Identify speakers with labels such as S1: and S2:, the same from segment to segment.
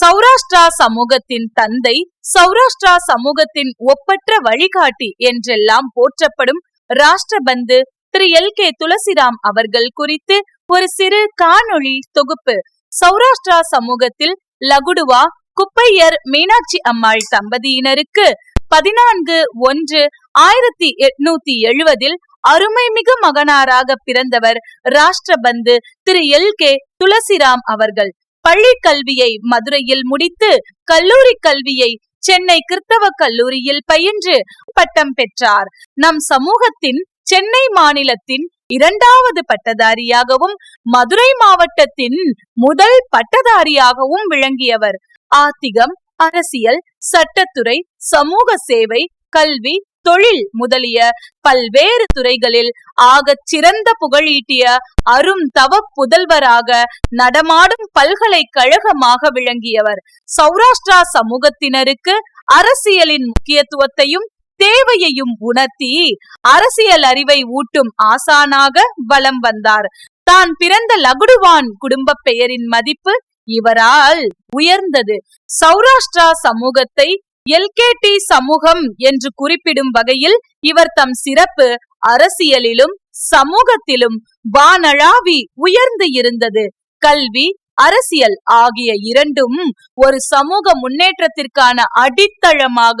S1: சௌராஷ்டிரா சமூகத்தின் தந்தை சௌராஷ்டிரா சமூகத்தின் ஒப்பற்ற வழிகாட்டி என்றெல்லாம் போற்றப்படும் ராஷ்டிரபந்து திரு எல் கே துளசிராம் அவர்கள் குறித்து ஒரு சிறு காணொளி தொகுப்பு சௌராஷ்டிரா சமூகத்தில் லகுடுவா குப்பையர் மீனாட்சி அம்மாள் தம்பதியினருக்கு பதினான்கு ஒன்று ஆயிரத்தி எட்நூத்தி எழுபதில் அருமைமிகு மகனாராக பிறந்தவர் ராஷ்டிரபந்து திரு எல் கே துளசிராம் அவர்கள் பள்ளி கல்வியை மதுரையில் முடித்து கல்லூரி கல்வியை சென்னை கிறித்தவ கல்லூரியில் பயின்று பட்டம் பெற்றார் நம் சமூகத்தின் சென்னை மாநிலத்தின் இரண்டாவது பட்டதாரியாகவும் மதுரை மாவட்டத்தின் முதல் பட்டதாரியாகவும் விளங்கியவர் ஆத்திகம் அரசியல் சட்டத்துறை சமூக சேவை கல்வி தொழில் முதலிய பல்வேறு துறைகளில் ஆகச் சிறந்த புகழீட்டிய அரும் தவ புதல்வராக நடமாடும் பல்கலைக்கழகமாக விளங்கியவர் சௌராஷ்டிரா சமூகத்தினருக்கு அரசியலின் முக்கியத்துவத்தையும் தேவையையும் உணர்த்தி அரசியல் அறிவை ஊட்டும் ஆசானாக வலம் வந்தார் தான் பிறந்த லகுடுவான் குடும்ப பெயரின் மதிப்பு இவரால் உயர்ந்தது சௌராஷ்டிரா சமூகத்தை எல்கேடி சமூகம் என்று குறிப்பிடும் வகையில் இவர் தம் சிறப்பு அரசியலிலும் சமூகத்திலும் வானழாவி உயர்ந்து இருந்தது கல்வி அரசியல் ஆகிய இரண்டும் ஒரு சமூக முன்னேற்றத்திற்கான அடித்தளமாக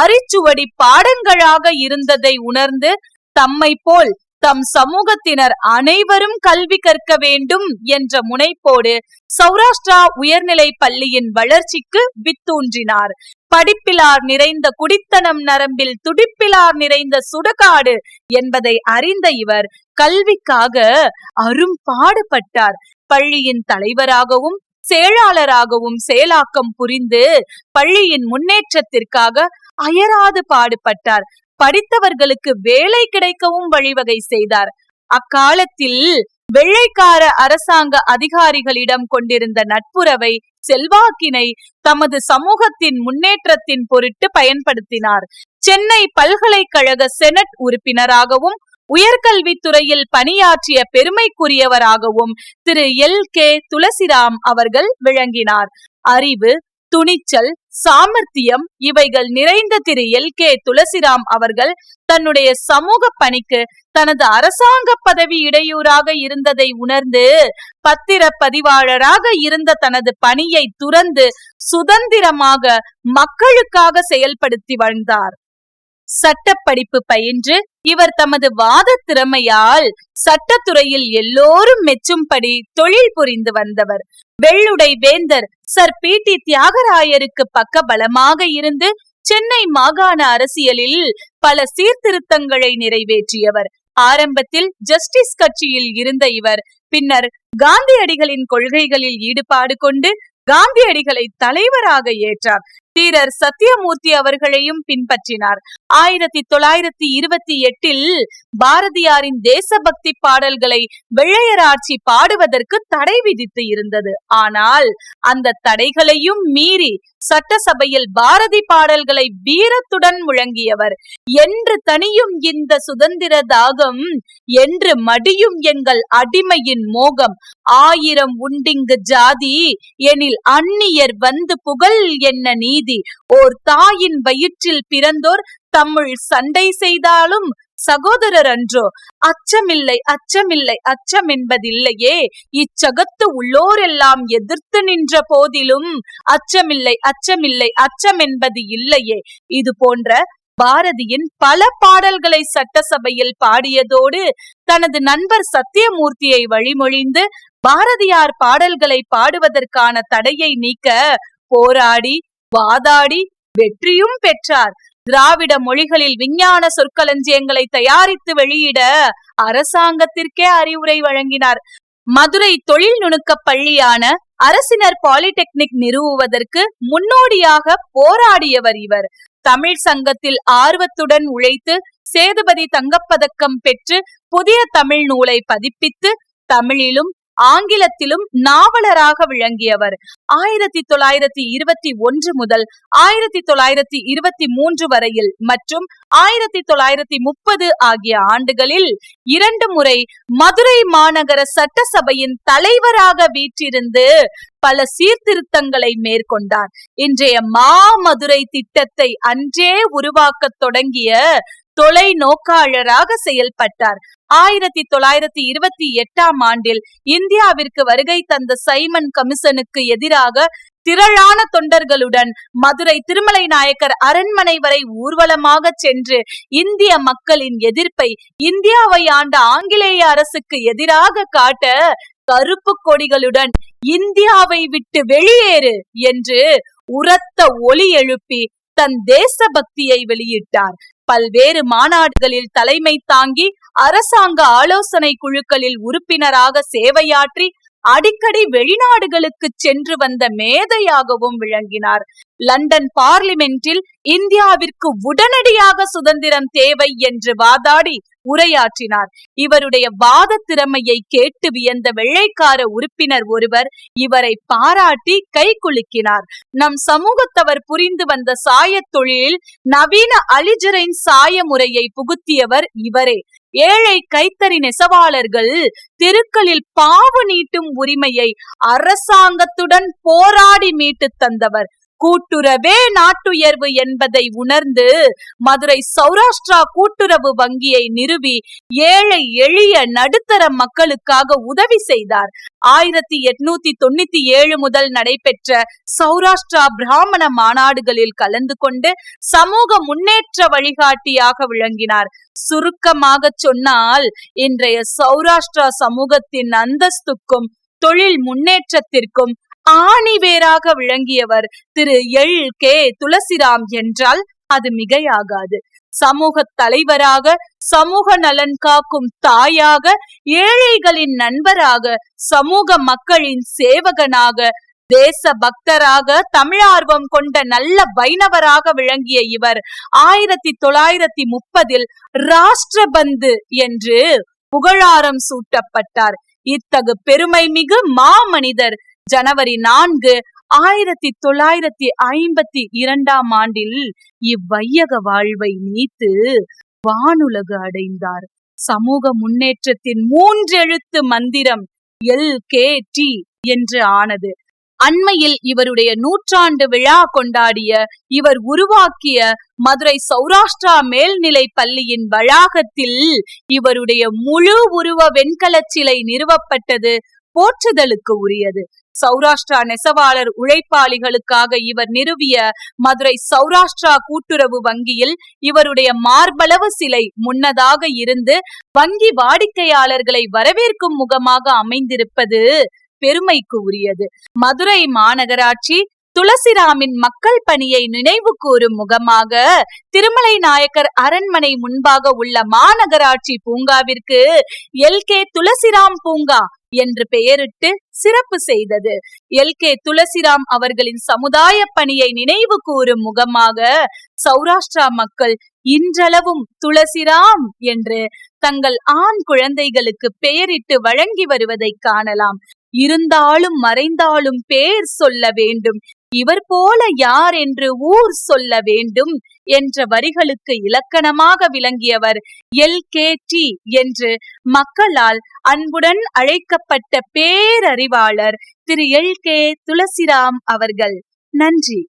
S1: அரிச்சுவடி பாடங்களாக இருந்ததை உணர்ந்து தம்மை போல் தம் சமூகத்தினர் அனைவரும் கல்வி கற்க வேண்டும் என்ற முனைப்போடு சௌராஷ்டிரா உயர்நிலை பள்ளியின் வளர்ச்சிக்கு வித்தூன்றினார் படிப்பிலார் நிறைந்த குடித்தனம் நரம்பில் துடிப்பிலார் நிறைந்த சுடுகாடு என்பதை அறிந்த இவர் கல்விக்காக அரும் பாடுபட்டார் பள்ளியின் தலைவராகவும் செயலாளராகவும் செயலாக்கம் புரிந்து பள்ளியின் முன்னேற்றத்திற்காக அயராது பாடுபட்டார் படித்தவர்களுக்கு வேலை கிடைக்கவும் வழிவகை செய்தார் அக்காலத்தில் வெள்ளைக்கார அரசாங்க அதிகாரிகளிடம் கொண்டிருந்த நட்புறவை செல்வாக்கினை தமது சமூகத்தின் முன்னேற்றத்தின் பொருட்டு பயன்படுத்தினார் சென்னை பல்கலைக்கழக செனட் உறுப்பினராகவும் உயர்கல்வித்துறையில் பணியாற்றிய பெருமைக்குரியவராகவும் திரு எல் கே துளசிராம் அவர்கள் விளங்கினார் அறிவு துணிச்சல் சாமர்த்தியம் இவைகள் நிறைந்த திரு எல் கே துளசிராம் அவர்கள் தன்னுடைய சமூக பணிக்கு தனது அரசாங்க பதவி இடையூறாக இருந்ததை உணர்ந்து பத்திர பதிவாளராக இருந்த தனது பணியை துறந்து சுதந்திரமாக மக்களுக்காக செயல்படுத்தி வந்தார் சட்டப்படிப்பு பயின்று இவர் தமது வாத திறமையால் சட்டத்துறையில் எல்லோரும் மெச்சும்படி தொழில் புரிந்து வந்தவர் வெள்ளுடை வேந்தர் சர் பி டி தியாகராயருக்கு பக்க பலமாக இருந்து சென்னை மாகாண அரசியலில் பல சீர்திருத்தங்களை நிறைவேற்றியவர் ஆரம்பத்தில் ஜஸ்டிஸ் கட்சியில் இருந்த இவர் பின்னர் காந்தியடிகளின் கொள்கைகளில் ஈடுபாடு கொண்டு காந்தியடிகளை தலைவராக ஏற்றார் வீரர் சத்தியமூர்த்தி அவர்களையும் பின்பற்றினார் ஆயிரத்தி தொள்ளாயிரத்தி இருபத்தி எட்டில் பாரதியாரின் தேசபக்தி பாடல்களை வெள்ளையராட்சி பாடுவதற்கு தடை விதித்து இருந்தது ஆனால் அந்த தடைகளையும் மீறி சட்டசபையில் பாரதி பாடல்களை வீரத்துடன் முழங்கியவர் என்று தனியும் இந்த சுதந்திர தாகம் என்று மடியும் எங்கள் அடிமையின் மோகம் ஆயிரம் உண்டிங்கு ஜாதி எனில் அந்நியர் வந்து புகழ் என்ன நீதி ஓர் தாயின் வயிற்றில் பிறந்தோர் தமிழ் சண்டை செய்தாலும் சகோதரர் அன்றோ அச்சமில்லை அச்சமில்லை அச்சம் என்பதில்லையே இச்சகத்து உள்ளோரெல்லாம் எதிர்த்து நின்ற போதிலும் அச்சமில்லை அச்சமில்லை அச்சம் என்பது இல்லையே இது போன்ற பாரதியின் பல பாடல்களை சட்டசபையில் பாடியதோடு தனது நண்பர் சத்தியமூர்த்தியை வழிமொழிந்து பாரதியார் பாடல்களை பாடுவதற்கான தடையை நீக்க போராடி வாதாடி வெற்றியும் பெற்றார் திராவிட மொழிகளில் விஞ்ஞான சொற்களஞ்சியங்களை தயாரித்து வெளியிட அரசாங்கத்திற்கே அறிவுரை வழங்கினார் மதுரை தொழில் நுணுக்க பள்ளியான அரசினர் பாலிடெக்னிக் நிறுவுவதற்கு முன்னோடியாக போராடியவர் இவர் தமிழ் சங்கத்தில் ஆர்வத்துடன் உழைத்து சேதுபதி தங்கப்பதக்கம் பெற்று புதிய தமிழ் நூலை பதிப்பித்து தமிழிலும் ஆங்கிலத்திலும் நாவலராக விளங்கியவர் ஆயிரத்தி தொள்ளாயிரத்தி இருபத்தி ஒன்று முதல் ஆயிரத்தி தொள்ளாயிரத்தி இருபத்தி மூன்று வரையில் மற்றும் ஆயிரத்தி தொள்ளாயிரத்தி முப்பது ஆகிய ஆண்டுகளில் இரண்டு முறை மதுரை மாநகர சட்டசபையின் தலைவராக வீற்றிருந்து பல சீர்திருத்தங்களை மேற்கொண்டார் இன்றைய மாமதுரை திட்டத்தை அன்றே உருவாக்கத் தொடங்கிய தொலை நோக்காளராக செயல்பட்டார் ஆயிரத்தி தொள்ளாயிரத்தி இருபத்தி எட்டாம் ஆண்டில் இந்தியாவிற்கு வருகை தந்த சைமன் கமிஷனுக்கு எதிராக திரளான தொண்டர்களுடன் மதுரை திருமலை நாயக்கர் அரண்மனை வரை ஊர்வலமாக சென்று இந்திய மக்களின் எதிர்ப்பை இந்தியாவை ஆண்ட ஆங்கிலேய அரசுக்கு எதிராக காட்ட கருப்பு கொடிகளுடன் இந்தியாவை விட்டு வெளியேறு என்று உரத்த ஒலி எழுப்பி தன் தேச பக்தியை வெளியிட்டார் பல்வேறு மாநாடுகளில் தலைமை தாங்கி அரசாங்க ஆலோசனை குழுக்களில் உறுப்பினராக சேவையாற்றி அடிக்கடி வெளிநாடுகளுக்கு சென்று வந்த மேதையாகவும் விளங்கினார் லண்டன் பார்லிமெண்டில் இந்தியாவிற்கு உடனடியாக சுதந்திரம் தேவை என்று வாதாடி உரையாற்றினார் இவருடைய வாத திறமையை கேட்டு வியந்த வெள்ளைக்கார உறுப்பினர் ஒருவர் இவரை பாராட்டி கை குலுக்கினார் நம் சமூகத்தவர் புரிந்து வந்த சாய தொழிலில் நவீன அலிஜரின் சாய முறையை புகுத்தியவர் இவரே ஏழை கைத்தறி நெசவாளர்கள் தெருக்களில் பாவு நீட்டும் உரிமையை அரசாங்கத்துடன் போராடி மீட்டு தந்தவர் கூட்டுறவே நாட்டுயர்வு என்பதை உணர்ந்து மதுரை சௌராஷ்டிரா கூட்டுறவு வங்கியை நிறுவி ஏழை எளிய நடுத்தர மக்களுக்காக உதவி செய்தார் ஆயிரத்தி எட்நூத்தி தொண்ணூத்தி ஏழு முதல் நடைபெற்ற சௌராஷ்டிரா பிராமண மாநாடுகளில் கலந்து கொண்டு சமூக முன்னேற்ற வழிகாட்டியாக விளங்கினார் சுருக்கமாக சொன்னால் இன்றைய சௌராஷ்டிரா சமூகத்தின் அந்தஸ்துக்கும் தொழில் முன்னேற்றத்திற்கும் ஆணி விளங்கியவர் திரு எல் கே துளசிராம் என்றால் அது மிகையாகாது சமூக தலைவராக சமூக நலன் காக்கும் தாயாக ஏழைகளின் நண்பராக சமூக மக்களின் சேவகனாக தேச பக்தராக தமிழார்வம் கொண்ட நல்ல வைணவராக விளங்கிய இவர் ஆயிரத்தி தொள்ளாயிரத்தி முப்பதில் ராஷ்டிரபந்து என்று புகழாரம் சூட்டப்பட்டார் இத்தகு பெருமை மிகு மாமனிதர் ஜனவரி நான்கு ஆயிரத்தி தொள்ளாயிரத்தி ஐம்பத்தி இரண்டாம் ஆண்டில் இவ்வையக வாழ்வை நீத்து வானுலகு அடைந்தார் சமூக முன்னேற்றத்தின் மூன்றெழுத்து மந்திரம் எல் கே டி என்று ஆனது அண்மையில் இவருடைய நூற்றாண்டு விழா கொண்டாடிய இவர் உருவாக்கிய மதுரை சௌராஷ்டிரா மேல்நிலை பள்ளியின் வளாகத்தில் இவருடைய முழு உருவ வெண்கலச் சிலை நிறுவப்பட்டது போற்றுதலுக்கு உரியது சௌராஷ்டிரா நெசவாளர் உழைப்பாளிகளுக்காக இவர் நிறுவிய மதுரை சௌராஷ்டிரா கூட்டுறவு வங்கியில் இவருடைய மார்பளவு சிலை முன்னதாக இருந்து வங்கி வாடிக்கையாளர்களை வரவேற்கும் முகமாக அமைந்திருப்பது பெருமைக்கு உரியது மதுரை மாநகராட்சி துளசிராமின் மக்கள் பணியை நினைவு கூறும் முகமாக திருமலை நாயக்கர் அரண்மனை முன்பாக உள்ள மாநகராட்சி பூங்காவிற்கு எல் கே துளசிராம் பூங்கா என்று பெயரிட்டு சிறப்பு செய்தது எல் கே துளசிராம் அவர்களின் சமுதாய பணியை நினைவு கூறும் முகமாக சௌராஷ்டிரா மக்கள் இன்றளவும் துளசிராம் என்று தங்கள் ஆண் குழந்தைகளுக்கு பெயரிட்டு வழங்கி வருவதை காணலாம் இருந்தாலும் மறைந்தாலும் பேர் சொல்ல வேண்டும் இவர் போல யார் என்று ஊர் சொல்ல வேண்டும் என்ற வரிகளுக்கு இலக்கணமாக விளங்கியவர் எல் கே டி என்று மக்களால் அன்புடன் அழைக்கப்பட்ட பேரறிவாளர் திரு எல் கே துளசிராம் அவர்கள் நன்றி